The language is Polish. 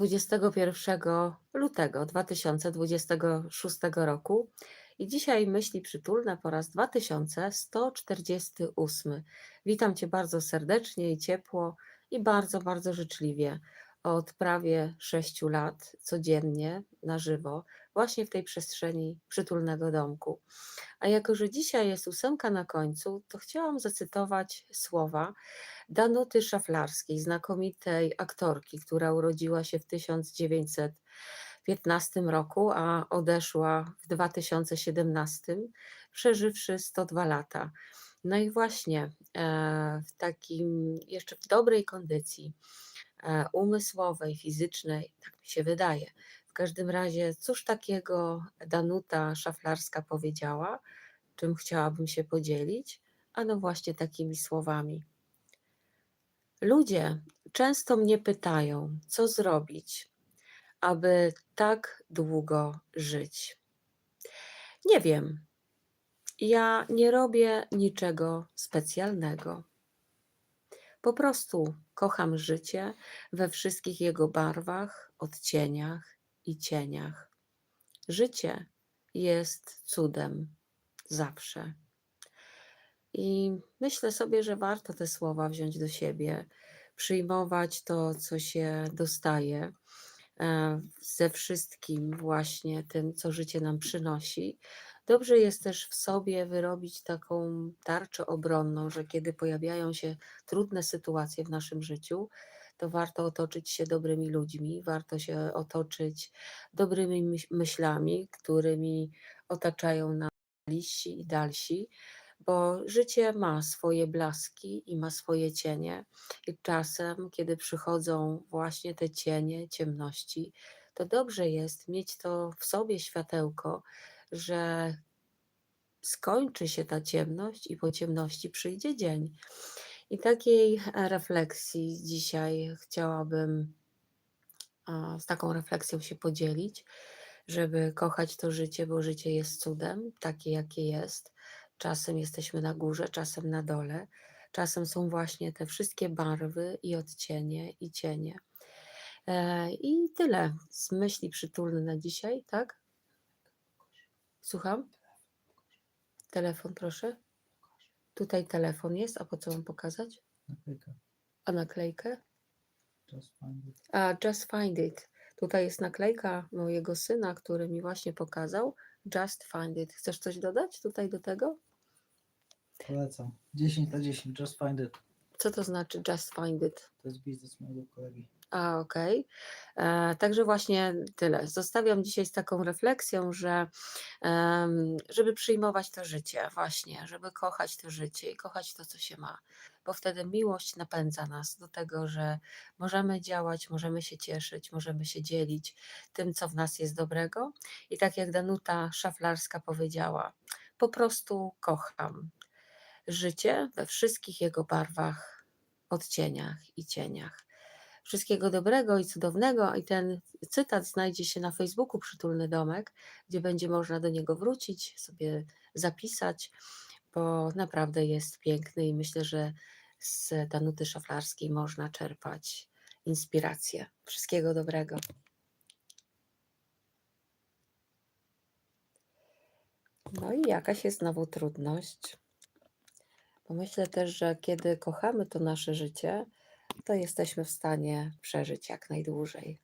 21 lutego 2026 roku i dzisiaj myśli przytulne po raz 2148. Witam Cię bardzo serdecznie i ciepło i bardzo, bardzo życzliwie od prawie 6 lat codziennie na żywo, właśnie w tej przestrzeni przytulnego domku. A jako, że dzisiaj jest ósemka na końcu, to chciałam zacytować słowa Danuty Szaflarskiej, znakomitej aktorki, która urodziła się w 1915 roku, a odeszła w 2017, przeżywszy 102 lata. No i właśnie e, w takim, jeszcze w dobrej kondycji umysłowej, fizycznej, tak mi się wydaje. W każdym razie, cóż takiego Danuta Szaflarska powiedziała, czym chciałabym się podzielić? Ano właśnie takimi słowami. Ludzie często mnie pytają, co zrobić, aby tak długo żyć. Nie wiem. Ja nie robię niczego specjalnego. Po prostu kocham życie we wszystkich jego barwach, odcieniach i cieniach. Życie jest cudem zawsze. I myślę sobie, że warto te słowa wziąć do siebie, przyjmować to, co się dostaje e, ze wszystkim właśnie tym, co życie nam przynosi. Dobrze jest też w sobie wyrobić taką tarczę obronną, że kiedy pojawiają się trudne sytuacje w naszym życiu, to warto otoczyć się dobrymi ludźmi, warto się otoczyć dobrymi myśl- myślami, którymi otaczają nas bliżsi i dalsi, bo życie ma swoje blaski i ma swoje cienie. I czasem, kiedy przychodzą właśnie te cienie, ciemności, to dobrze jest mieć to w sobie światełko, że skończy się ta ciemność i po ciemności przyjdzie dzień. I takiej e, refleksji dzisiaj chciałabym z taką refleksją się podzielić, żeby kochać to życie, bo życie jest cudem, takie jakie jest. Czasem jesteśmy na górze, czasem na dole. Czasem są właśnie te wszystkie barwy i odcienie i cienie. E, I tyle z myśli przytulny na dzisiaj, tak? Słucham? Telefon, proszę. Tutaj telefon jest, a po co mam pokazać? Naklejka. A naklejkę? Just find it. A Just Find It. Tutaj jest naklejka mojego syna, który mi właśnie pokazał. Just Find It. Chcesz coś dodać tutaj do tego? Polecam. 10 na 10. Just find it. Co to znaczy Just Find It? To jest biznes mojego kolegi. A, okej. E, Także właśnie tyle. Zostawiam dzisiaj z taką refleksją, że żeby przyjmować to życie, właśnie, żeby kochać to życie i kochać to, co się ma, bo wtedy miłość napędza nas do tego, że możemy działać, możemy się cieszyć, możemy się dzielić tym, co w nas jest dobrego. I tak jak Danuta Szaflarska powiedziała, po prostu kocham życie we wszystkich jego barwach, odcieniach i cieniach. Wszystkiego dobrego i cudownego. I ten cytat znajdzie się na Facebooku Przytulny Domek, gdzie będzie można do niego wrócić, sobie zapisać, bo naprawdę jest piękny i myślę, że z Danuty Szaflarskiej można czerpać inspirację. Wszystkiego dobrego. No i jakaś jest znowu trudność. Bo myślę też, że kiedy kochamy to nasze życie, to jesteśmy w stanie przeżyć jak najdłużej.